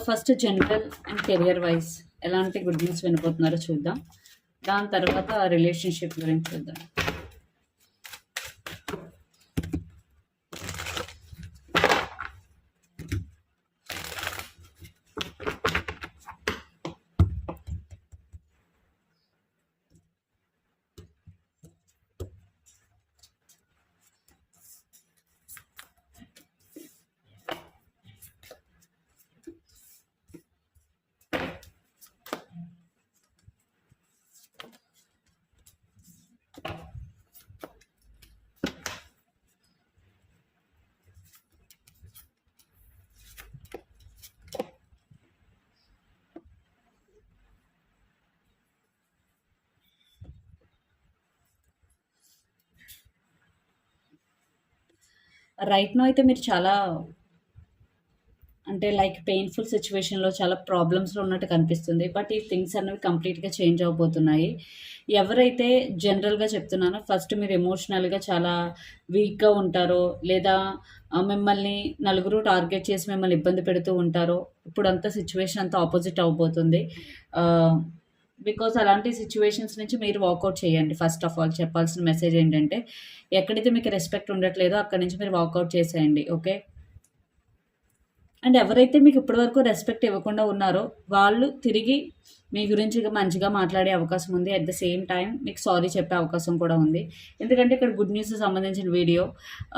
So first general and career wise ఎలాంటి good news వినబోతున్నారో చూద్దాం. దాని తర్వాత రిలేషన్షిప్ గురించి చూద్దాం. రైట్ నో అయితే మీరు చాలా అంటే లైక్ పెయిన్ఫుల్ సిచ్యువేషన్లో చాలా ప్రాబ్లమ్స్లో ఉన్నట్టు కనిపిస్తుంది. బట్ ఈ థింగ్స్ అనేవి కంప్లీట్గా చేంజ్ అవబోతున్నాయి. ఎవరైతే జనరల్గా చెప్తున్నానో ఫస్ట్ మీరు ఎమోషనల్గా చాలా వీక్గా ఉంటారో లేదా మిమ్మల్ని నలుగురు టార్గెట్ చేసి మిమ్మల్ని ఇబ్బంది పెడుతూ ఉంటారో ఇప్పుడు అంతా సిచ్యువేషన్ అంతా ఆపోజిట్ అవబోతుంది. బికాస్ అలాంటి సిచ్యువేషన్స్ నుంచి మీరు వాకౌట్ చేయండి. ఫస్ట్ ఆఫ్ ఆల్ చెప్పాల్సిన మెసేజ్ ఏంటంటే ఎక్కడైతే మీకు రెస్పెక్ట్ ఉండట్లేదో అక్కడి నుంచి మీరు వాకౌట్ చేసేయండి ఓకే అండ్ ఎవరైతే మీకు ఇప్పటివరకు రెస్పెక్ట్ ఇవ్వకుండా ఉన్నారో వాళ్ళు తిరిగి మీ గురించి మంచిగా మాట్లాడే అవకాశం ఉంది. అట్ ద సేమ్ టైం మీకు సారీ చెప్పే అవకాశం కూడా ఉంది. ఎందుకంటే ఇక్కడ గుడ్ న్యూస్ సంబంధించిన వీడియో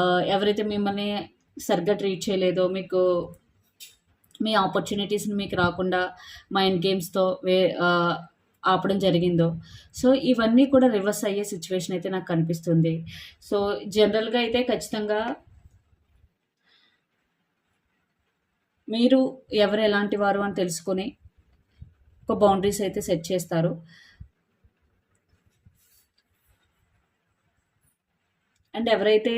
uh, ఎవరైతే మిమ్మల్ని సరిగ్గా ట్రీట్ చేయలేదో మీకు మీ ఆపర్చునిటీస్ని మీకు రాకుండా మైండ్ గేమ్స్తో వే uh, ఆపడం జరిగిందో. సో ఇవన్నీ కూడా రివర్స్ అయ్యే సిచ్యువేషన్ అయితే నాకు కనిపిస్తుంది. సో జనరల్గా అయితే ఖచ్చితంగా మీరు ఎవరు ఎలాంటి వారు అని తెలుసుకొని ఒక బౌండరీస్ అయితే సెట్ చేస్తారు. అండ్ ఎవరైతే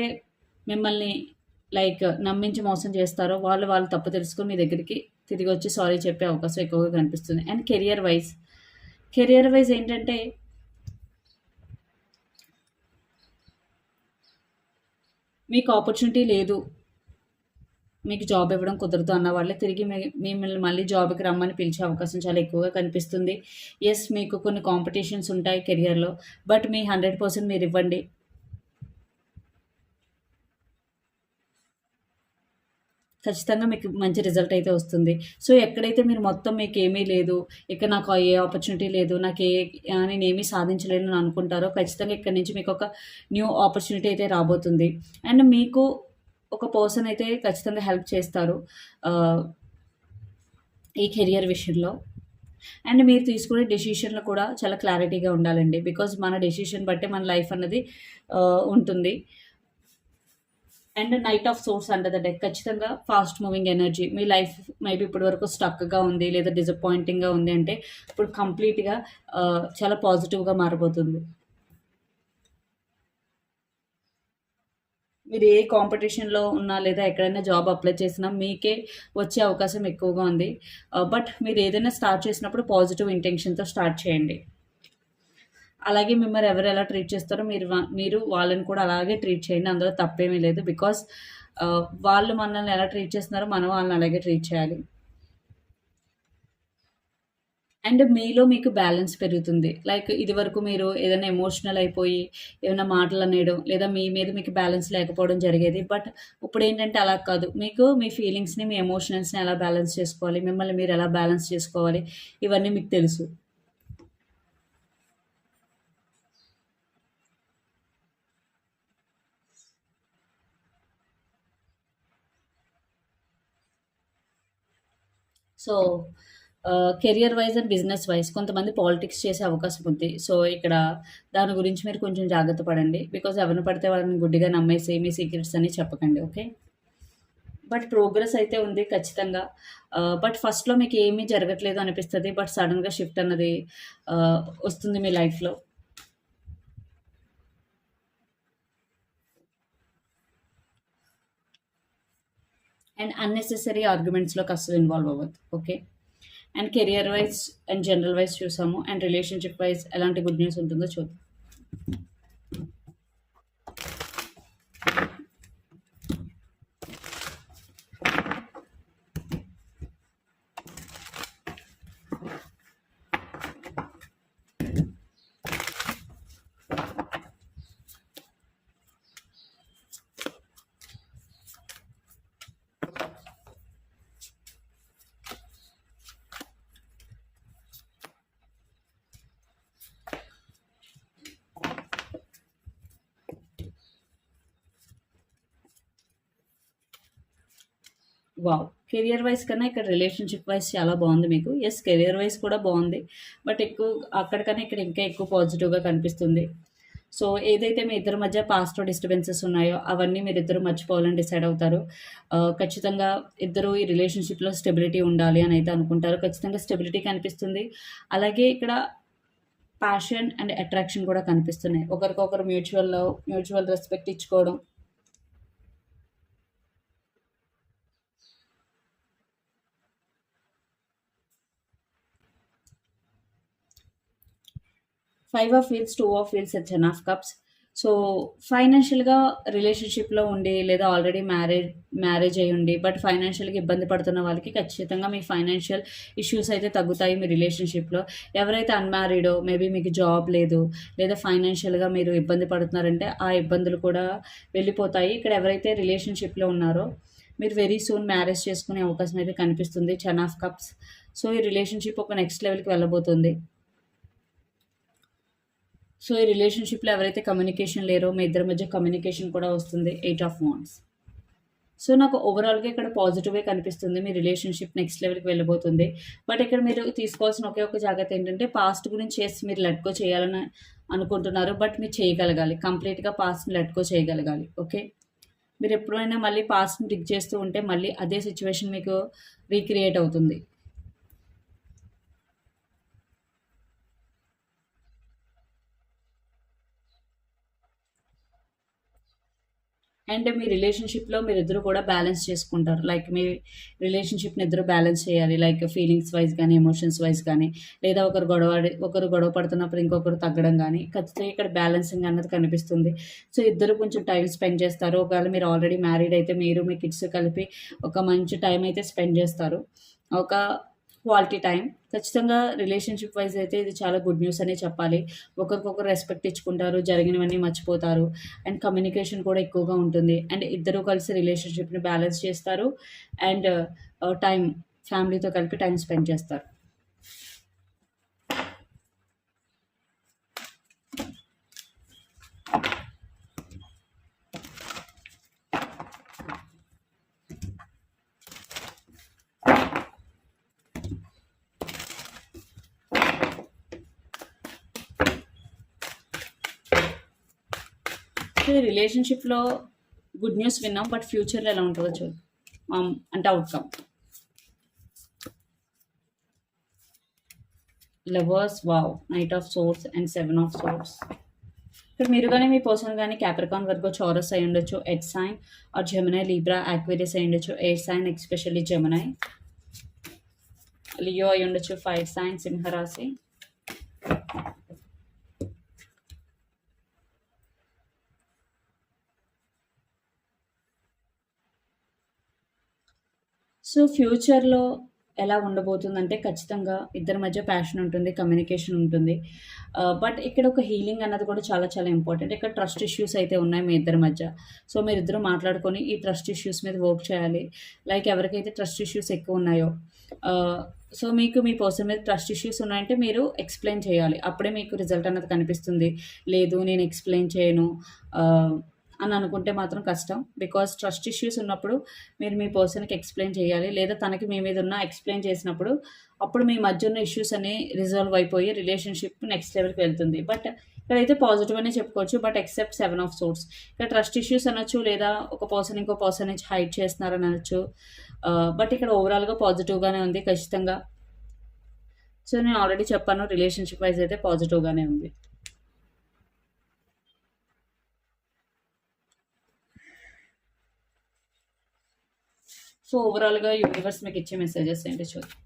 మిమ్మల్ని లైక్ నమ్మించి మోసం చేస్తారో వాళ్ళు వాళ్ళు తప్పు తెలుసుకొని మీ దగ్గరికి తిరిగి వచ్చి సారీ చెప్పే అవకాశం ఎక్కువగా కనిపిస్తుంది. And career wise career wise ఏంటంటే మీకు ఆపర్చునిటీ లేదు. మీకు జాబ్ ఇవ్వడం కుదరదు అన్న వాళ్ళే తిరిగి మిమ్మల్ని మళ్ళీ జాబ్కి రమ్మని పిలిచే అవకాశం చాలా ఎక్కువగా కనిపిస్తుంది. ఎస్ మీకు కొన్ని కాంపిటీషన్స్ ఉంటాయి కెరియర్లో బట్ మీ హండ్రెడ్ పర్సెంట్ మీరు ఇవ్వండి. ఖచ్చితంగా మీకు మంచి రిజల్ట్ అయితే వస్తుంది. సో ఎక్కడైతే మీరు మొత్తం మీకు ఏమీ లేదు ఇక్కడ నాకు ఏ ఆపర్చునిటీ లేదు నాకు ఏ నేను ఏమీ సాధించలేను అని అనుకుంటారో ఖచ్చితంగా ఇక్కడ నుంచి మీకు ఒక న్యూ ఆపర్చునిటీ అయితే రాబోతుంది. అండ్ మీకు ఒక పర్సన్ అయితే ఖచ్చితంగా హెల్ప్ చేస్తారు ఈ కెరియర్ విషయంలో. అండ్ మీరు తీసుకునే డెసిషన్లు కూడా చాలా క్లారిటీగా ఉండాలండి. బికాజ్ మన డెసిషన్ బట్టే మన లైఫ్ అన్నది ఉంటుంది. And knight of swords under the deck. ఖచ్చితంగా ఫాస్ట్ మూవింగ్ ఎనర్జీ. మీ లైఫ్ మేబీ ఇప్పటి వరకు స్టక్గా ఉంది లేదా డిసప్పాయింటింగ్గా ఉంది అంటే ఇప్పుడు కంప్లీట్గా చాలా పాజిటివ్గా మారిపోతుంది మీరు ఏ కాంపిటీషన్లో ఉన్నా లేదా ఎక్కడైనా జాబ్ అప్లై చేసినా మీకే వచ్చే అవకాశం ఎక్కువగా ఉంది. బట్ మీరు ఏదైనా స్టార్ట్ చేసినప్పుడు పాజిటివ్ ఇంటెన్షన్తో స్టార్ట్ చేయండి. అలాగే మిమ్మల్ని ఎవరు ఎలా ట్రీట్ చేస్తారో మీరు మీరు వాళ్ళని కూడా అలాగే ట్రీట్ చేయండి. అందులో తప్పేమీ లేదు బికాస్ వాళ్ళు మనల్ని ఎలా ట్రీట్ చేస్తున్నారో మనం వాళ్ళని అలాగే ట్రీట్ చేయాలి. అండ్ మీలో మీకు బ్యాలెన్స్ పెరుగుతుంది. లైక్ ఇది వరకు మీరు ఏదైనా ఎమోషనల్ అయిపోయి ఏమైనా మాటలు అనేయడం లేదా మీ మీద మీకు బ్యాలెన్స్ లేకపోవడం జరిగేది. బట్ ఇప్పుడు ఏంటంటే అలా కాదు. మీకు మీ ఫీలింగ్స్ని మీ ఎమోషనల్స్ని ఎలా బ్యాలెన్స్ చేసుకోవాలి? మిమ్మల్ని మీరు ఎలా బ్యాలెన్స్ చేసుకోవాలి? ఇవన్నీ మీకు తెలుసు. So career wise and business wise కొంతమంది పాలిటిక్స్ చేసే అవకాశం ఉంది. సో ఇక్కడ దాని గురించి మీరు కొంచెం జాగ్రత్త పడండి. బికాజ్ ఎవరిని పడితే వాళ్ళని గుడ్డిగా నమ్మేసి మీ సీక్రెట్స్ అని చెప్పకండి ఓకే బట్ ప్రోగ్రెస్ అయితే ఉంది ఖచ్చితంగా. బట్ ఫస్ట్లో మీకు ఏమీ జరగట్లేదు అనిపిస్తుంది. బట్ సడన్గా షిఫ్ట్ అన్నది వస్తుంది మీ లైఫ్లో అండ్ అన్నెసెసరీ ఆర్గ్యుమెంట్స్లోకి అస్సలు ఇన్వాల్వ్ అవ్వద్దు okay and career wise and general wise చూసాము అండ్ రిలేషన్షిప్ వైజ్ ఎలాంటి గుడ్ న్యూస్ ఉంటుందో చూద్దాం. వావ్ కెరియర్ వైజ్ కన్నా ఇక్కడ రిలేషన్షిప్ వైజ్ చాలా బాగుంది మీకు. ఎస్ కెరియర్ వైజ్ కూడా బాగుంది. బట్ ఎక్కువ అక్కడికన్నా ఇక్కడ ఇంకా ఎక్కువ పాజిటివ్గా కనిపిస్తుంది. సో ఏదైతే మీ ఇద్దరి మధ్య పాస్ట్ డిస్టర్బెన్సెస్ ఉన్నాయో అవన్నీ మీరు ఇద్దరు మర్చిపోవాలని డిసైడ్ అవుతారు. Uh, ఖచ్చితంగా ఇద్దరు ఈ రిలేషన్షిప్లో స్టెబిలిటీ ఉండాలి అని అయితే అనుకుంటారు. ఖచ్చితంగా స్టెబిలిటీ కనిపిస్తుంది. అలాగే ఇక్కడ ప్యాషన్ అండ్ అట్రాక్షన్ కూడా కనిపిస్తున్నాయి. ఒకరికొకరు మ్యూచువల్ లవ్ మ్యూచువల్ రెస్పెక్ట్ ఇచ్చుకోవడం five of wheels two of wheels ten of cups so ఫైనాన్షియల్గా రిలేషన్షిప్లో ఉండి లేదా ఆల్రెడీ మ్యారేజ్ మ్యారేజ్ అయి ఉండి బట్ ఫైనాన్షియల్గా ఇబ్బంది పడుతున్న వాళ్ళకి ఖచ్చితంగా మీ ఫైనాన్షియల్ ఇష్యూస్ అయితే తగ్గుతాయి మీ రిలేషన్షిప్లో ఎవరైతే అన్మ్యారీడో మేబీ మీకు జాబ్ లేదు లేదా ఫైనాన్షియల్గా మీరు ఇబ్బంది పడుతున్నారంటే ఆ ఇబ్బందులు కూడా వెళ్ళిపోతాయి. ఇక్కడ ఎవరైతే రిలేషన్షిప్లో ఉన్నారో మీరు వెరీ సూన్ మ్యారేజ్ చేసుకునే అవకాశం అయితే కనిపిస్తుంది టెన్ ఆఫ్ కప్స్ సో ఈ రిలేషన్షిప్ ఒక నెక్స్ట్ లెవెల్కి వెళ్ళబోతుంది. సో ఈ రిలేషన్షిప్లో ఎవరైతే కమ్యూనికేషన్ లేరో మీ ఇద్దరి మధ్య కమ్యూనికేషన్ కూడా వస్తుంది ఎయిట్ ఆఫ్ వాన్స్. సో నాకు ఓవరాల్గా ఇక్కడ పాజిటివ్గా కనిపిస్తుంది. మీ రిలేషన్షిప్ నెక్స్ట్ లెవెల్కి వెళ్ళబోతుంది. బట్ ఇక్కడ మీరు తీసుకోవాల్సిన ఒకే ఒక జాగ్రత్త ఏంటంటే పాస్ట్ గురించి చేసి మీరు లెట్కో చేయాలని అనుకుంటున్నారు బట్ మీరు చేయగలగాలి. కంప్లీట్గా పాస్ట్ని లెట్కో చేయగలగాలి. ఓకే? మీరు ఎప్పుడైనా మళ్ళీ పాస్ట్ని డిగ్ చేస్తూ ఉంటే మళ్ళీ అదే సిచ్యువేషన్ మీకు రీక్రియేట్ అవుతుంది. అండ్ మీ రిలేషన్షిప్లో మీరు ఇద్దరు కూడా బ్యాలెన్స్ చేసుకుంటారు. లైక్ మీ రిలేషన్షిప్ని ఇద్దరు బ్యాలెన్స్ చేయాలి. లైక్ ఫీలింగ్స్ వైజ్ కానీ ఎమోషన్స్ వైజ్ కానీ లేదా ఒకరు గొడవ ఒకరు గొడవ పడుతున్నప్పుడు ఇంకొకరు తగ్గడం కానీ ఖచ్చితంగా ఇక్కడ బ్యాలెన్సింగ్ అన్నది కనిపిస్తుంది. సో ఇద్దరు కొంచెం టైం స్పెండ్ చేస్తారు. ఒకవేళ మీరు ఆల్రెడీ మ్యారీడ్ అయితే మీరు మీ కిడ్స్ కలిపి ఒక మంచి టైం అయితే స్పెండ్ చేస్తారు. ఒక క్వాలిటీ టైం ఖచ్చితంగా రిలేషన్షిప్ వైజ్ అయితే ఇది చాలా గుడ్ న్యూస్ అనే చెప్పాలి. ఒకరికొకరు రెస్పెక్ట్ ఇచ్చుకుంటారు జరిగినవన్నీ మర్చిపోతారు అండ్ కమ్యూనికేషన్ కూడా ఎక్కువగా ఉంటుంది. అండ్ ఇద్దరు కలిసి రిలేషన్షిప్ని బ్యాలెన్స్ చేస్తారు. అండ్ టైం ఫ్యామిలీతో కలిపి టైం స్పెండ్ చేస్తారు. సో రిలేషన్షిప్లో గుడ్ న్యూస్ విన్నాం బట్ ఫ్యూచర్లో ఎలా ఉంటుందో చూడు um, అంటే outcome lovers wow knight of swords and seven of swords ఇక్కడ మీరు కానీ మీ పర్సన్ కానీ క్యాప్రికాన్ వరకు చౌరస్ అయి ఉండొచ్చు air sign or Gemini Libra Aquarius అయి ఉండొచ్చు air sign especially Gemini Leo అయి ఉండొచ్చు ఫైర్ సైన్ సింహరాశి సో ఫ్యూచర్లో ఎలా ఉండబోతుందంటే ఖచ్చితంగా ఇద్దరి మధ్య ప్యాషన్ ఉంటుంది కమ్యూనికేషన్ ఉంటుంది. Uh, బట్ ఇక్కడ ఒక హీలింగ్ అన్నది కూడా చాలా చాలా ఇంపార్టెంట్ ఇక్కడ ట్రస్ట్ ఇష్యూస్ అయితే ఉన్నాయి మీ ఇద్దరి మధ్య. సో మీరు ఇద్దరు మాట్లాడుకొని ఈ ట్రస్ట్ ఇష్యూస్ మీద వర్క్ చేయాలి. లైక్ ఎవరికైతే ట్రస్ట్ ఇష్యూస్ ఎక్కువ ఉన్నాయో. Uh, సో మీకు మీ పర్సన్ మీద ట్రస్ట్ ఇష్యూస్ ఉన్నాయంటే మీరు ఎక్స్ప్లెయిన్ చేయాలి. అప్పుడే మీకు రిజల్ట్ అన్నది కనిపిస్తుంది. లేదు నేను ఎక్స్ప్లెయిన్ చేయను. Uh, అని అనుకుంటే మాత్రం కష్టం. బికాస్ ట్రస్ట్ ఇష్యూస్ ఉన్నప్పుడు మీరు మీ పర్సన్కి ఎక్స్ప్లెయిన్ చేయాలి. లేదా తనకి మీ మీద ఉన్న ఎక్స్ప్లెయిన్ చేసినప్పుడు అప్పుడు మీ మధ్య ఉన్న ఇష్యూస్ అన్ని రిజాల్వ్ అయిపోయి రిలేషన్షిప్ నెక్స్ట్ లెవెల్కి వెళ్తుంది. బట్ ఇక్కడైతే పాజిటివ్ అనే చెప్పుకోవచ్చు. But except seven of swords ఇక్కడ ట్రస్ట్ ఇష్యూస్ అనొచ్చు లేదా ఒక పర్సన్ ఇంకో పర్సన్ నుంచి హైడ్ చేస్తున్నారని అనొచ్చు. బట్ ఇక్కడ ఓవరాల్గా పాజిటివ్గానే ఉంది ఖచ్చితంగా. సో నేను ఆల్రెడీ చెప్పాను రిలేషన్షిప్ వైజ్ అయితే పాజిటివ్గానే ఉంది. సో ఓవరాల్గా యూనివర్స్ మీకు ఇచ్చే మెసేజెస్ ఏంటి చూద్దాం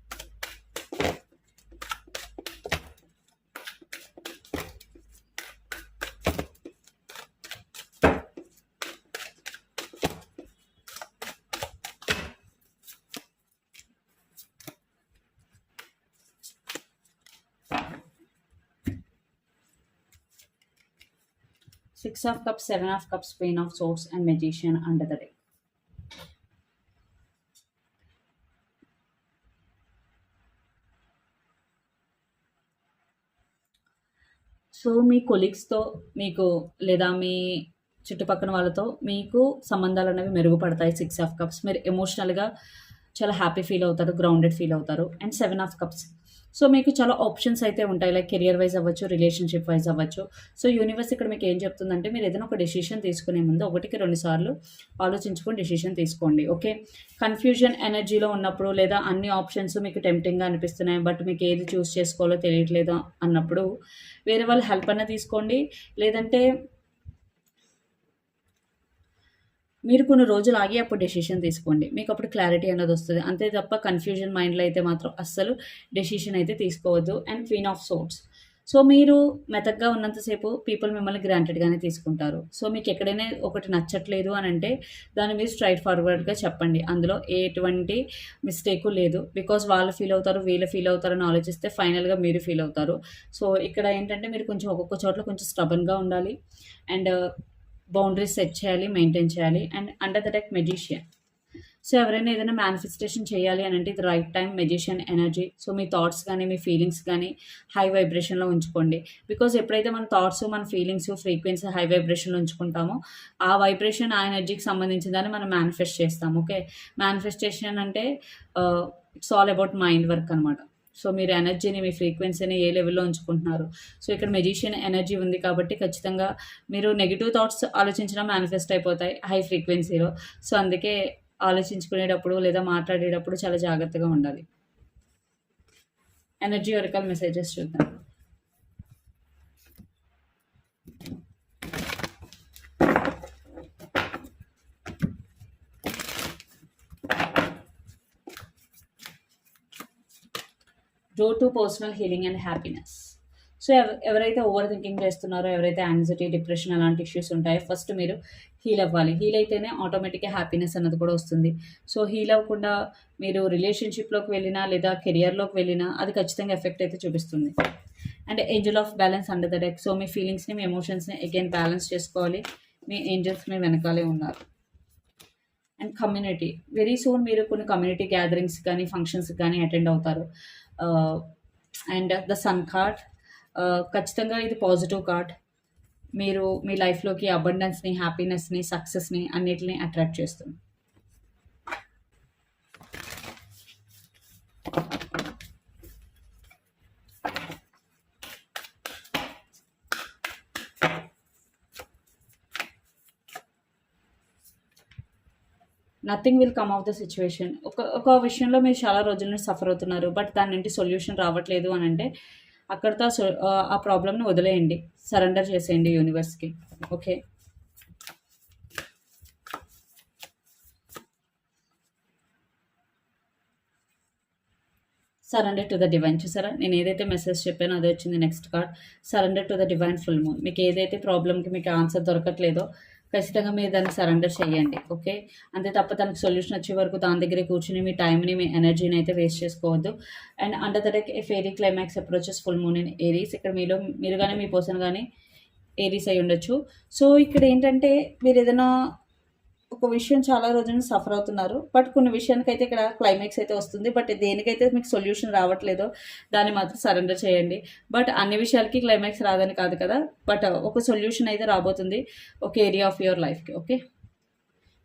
Six of Cups, Seven of Cups, Queen of Swords, and Magician under the deck. so మీ కొలీగ్స్తో మీకు లేదా మీ చుట్టుపక్కల వాళ్ళతో మీకు సంబంధాలు అనేవి మెరుగుపడతాయి సిక్స్ ఆఫ్ కప్స్. మీరు ఎమోషనల్గా చాలా హ్యాపీ ఫీల్ అవుతారు గ్రౌండెడ్ ఫీల్ అవుతారు. And seven of cups. So మీకు చాలా ఆప్షన్స్ అయితే ఉంటాయి. లైక్ కెరియర్ వైజ్ అవ్వచ్చు రిలేషన్షిప్ వైజ్ అవ్వచ్చు. సో యూనివర్స్ ఇక్కడ మీకు ఏం చెప్తుందంటే మీరు ఏదైనా ఒక డెసిషన్ తీసుకునే ముందు ఒకటికి రెండు సార్లు ఆలోచించుకొని డెసిషన్ తీసుకోండి. ఓకే కన్ఫ్యూజన్ ఎనర్జీలో ఉన్నప్పుడు లేదా అన్ని ఆప్షన్స్ మీకు టెంప్టింగ్గా అనిపిస్తున్నాయి బట్ మీకు ఏది చూస్ చేసుకోవాలో తెలియట్లేదు అన్నప్పుడు వేరే వాళ్ళ హెల్ప్ అన్న తీసుకోండి. లేదంటే మీరు కొన్ని రోజులు ఆగి అప్పుడు డెసిషన్ తీసుకోండి. మీకు అప్పుడు క్లారిటీ అనేది వస్తుంది. అంతే తప్ప కన్ఫ్యూజన్ మైండ్లో అయితే మాత్రం అస్సలు డెసిషన్ అయితే తీసుకోవద్దు. And queen of swords so మీరు మెతగ్గా ఉన్నంతసేపు పీపుల్ మిమ్మల్ని గ్రాంటెడ్గానే తీసుకుంటారు. సో మీకు ఎక్కడైనా ఒకటి నచ్చట్లేదు అని అంటే దాన్ని మీరు స్ట్రైట్ ఫార్వర్డ్గా చెప్పండి. అందులో ఎటువంటి మిస్టేక్ లేదు. బికాజ్ వాళ్ళు ఫీల్ అవుతారు వీళ్ళు ఫీల్ అవుతారని ఆలోచిస్తే ఫైనల్గా మీరు ఫీల్ అవుతారు. సో ఇక్కడ ఏంటంటే మీరు కొంచెం ఒక్కొక్క చోట్ల కొంచెం స్టబన్గా ఉండాలి. అండ్ బౌండరీస్ సెట్ చేయాలి మెయింటైన్ చేయాలి and under the deck magician so ఎవరైనా ఏదైనా మేనిఫెస్టేషన్ చేయాలి అని అంటే ఇది right time magician energy so మీ థాట్స్ కానీ మీ ఫీలింగ్స్ కానీ హై వైబ్రేషన్లో ఉంచుకోండి. బికాజ్ ఎప్పుడైతే మన థాట్స్ మన ఫీలింగ్స్ ఫ్రీక్వెన్సీ హై వైబ్రేషన్లో ఉంచుకుంటామో ఆ వైబ్రేషన్ ఆ ఎనర్జీకి సంబంధించిన దాన్ని మనం మేనిఫెస్ట్ చేస్తాం ఓకే మేనిఫెస్టేషన్ అంటే it's all about mind work అనమాట సో మీరు ఎనర్జీని మీ ఫ్రీక్వెన్సీని ఏ లెవెల్లో ఉంచుకుంటున్నారు. సో ఇక్కడ మెజిషియన్ ఎనర్జీ ఉంది కాబట్టి ఖచ్చితంగా మీరు నెగిటివ్ థాట్స్ ఆలోచించడం మేనిఫెస్ట్ అయిపోతాయి హై ఫ్రీక్వెన్సీలో. సో అందుకే ఆలోచించుకునేటప్పుడు లేదా మాట్లాడేటప్పుడు చాలా జాగ్రత్తగా ఉండాలి. ఎనర్జీ వరకల్ మెసేజెస్ చూద్దాం. Road to personal healing and happiness so ఎవరైతే ఓవర్ థింకింగ్ చేస్తున్నారో ఎవరైతే యాంగ్జైటీ డిప్రెషన్ అలాంటి ఇష్యూస్ ఉంటాయో ఫస్ట్ మీరు హీల్ అవ్వాలి. హీల్ అయితేనే ఆటోమేటిక్గా హ్యాపీనెస్ అన్నది కూడా వస్తుంది. సో హీల్ అవ్వకుండా మీరు రిలేషన్షిప్లోకి వెళ్ళినా లేదా కెరియర్లోకి వెళ్ళినా అది ఖచ్చితంగా ఎఫెక్ట్ అయితే చూపిస్తుంది. And angel of balance under the deck so మీ ఫీలింగ్స్ని మీ ఎమోషన్స్ని అగైన్ బ్యాలెన్స్ చేసుకోవాలి. మీ ఏంజల్స్ మీ వెనకాలే ఉన్నారు. And community. వెరీ సూన్ మీరు కొన్ని కమ్యూనిటీ గ్యాదరింగ్స్ కానీ ఫంక్షన్స్ కానీ అటెండ్ అవుతారు. Uh, and the sun card. Uh, ఖచ్చితంగా ఇది పాజిటివ్ కార్డ్. మీరు మీ లైఫ్లోకి అబండెన్స్ని హ్యాపీనెస్ని సక్సెస్ని అన్నిటిని అట్రాక్ట్ చేస్తుంది. Nothing will come of the situation. ఒక ఒక విషయంలో మీరు చాలా రోజుల నుంచి సఫర్ అవుతున్నారు బట్ దాని నుండి సొల్యూషన్ రావట్లేదు అని అంటే అక్కడితో ఆ ప్రాబ్లమ్ని వదిలేయండి. సరెండర్ చేసేయండి యూనివర్స్కి. Okay? Surrender to the divine చూసారా? నేను ఏదైతే మెసేజ్ చెప్పానో అదే వచ్చింది next card. Surrender to the divine full moon. మీకు ఏదైతే ప్రాబ్లమ్కి మీకు ఆన్సర్ దొరకట్లేదో ఖచ్చితంగా మీరు దాన్ని సరెండర్ చేయండి ఓకే అంతే తప్ప దానికి సొల్యూషన్ వచ్చే వరకు దాని దగ్గరే కూర్చుని మీ టైంని మీ ఎనర్జీని అయితే వేస్ట్ చేసుకోవద్దు. And under the deck fairy climax approaches full moon in Aries ఇక్కడ మీలో మీరు కానీ మీ పర్సన్ కానీ ఏరీస్ అయి ఉండొచ్చు సో ఇక్కడ ఏంటంటే మీరు ఏదైనా ఒక విషయం చాలా రోజులు సఫర్ అవుతున్నారు. బట్ కొన్ని విషయానికి అయితే ఇక్కడ క్లైమాక్స్ అయితే వస్తుంది. బట్ దేనికైతే మీకు సొల్యూషన్ రావట్లేదో దాన్ని మాత్రం సరెండర్ చేయండి. బట్ అన్ని విషయాలకి క్లైమాక్స్ రాదని కాదు కదా? బట్ ఒక సొల్యూషన్ అయితే రాబోతుంది ఒక ఏరియా ఆఫ్ యువర్ లైఫ్కి ఓకే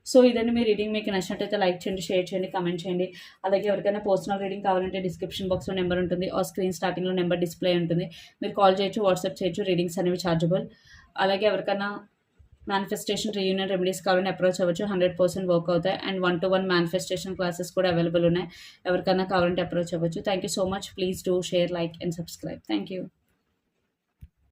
సో ఇదండి మీ రీడింగ్ మీకు నచ్చినట్టయితే లైక్ చేయండి షేర్ చేయండి కమెంట్ చేయండి. అలాగే ఎవరికైనా పర్సనల్ రీడింగ్ కావాలంటే డిస్క్రిప్షన్ బాక్స్లో నెంబర్ ఉంటుంది. ఆ స్క్రీన్ స్టార్టింగ్లో నెంబర్ డిస్ప్లే ఉంటుంది. మీరు కాల్ చేయొచ్చు వాట్సాప్ చేయొచ్చు. రీడింగ్స్ అనేవి ఛార్జబుల్ అలాగే ఎవరికైనా మేనిఫెస్టేషన్ రీయూనియన్ రెమెడీస్ కావాలని అప్రోచ్ అవ్వచ్చు. హండ్రెడ్ పర్సెంట్ వర్క్ అవుతాయి. And one to one manifestation classes కూడా అవైలబుల్ ఉన్నాయి. ఎవరికైనా కావాలంటే అప్రోచ్ అవ్వచ్చు. Thank you so much please do share like and subscribe thank you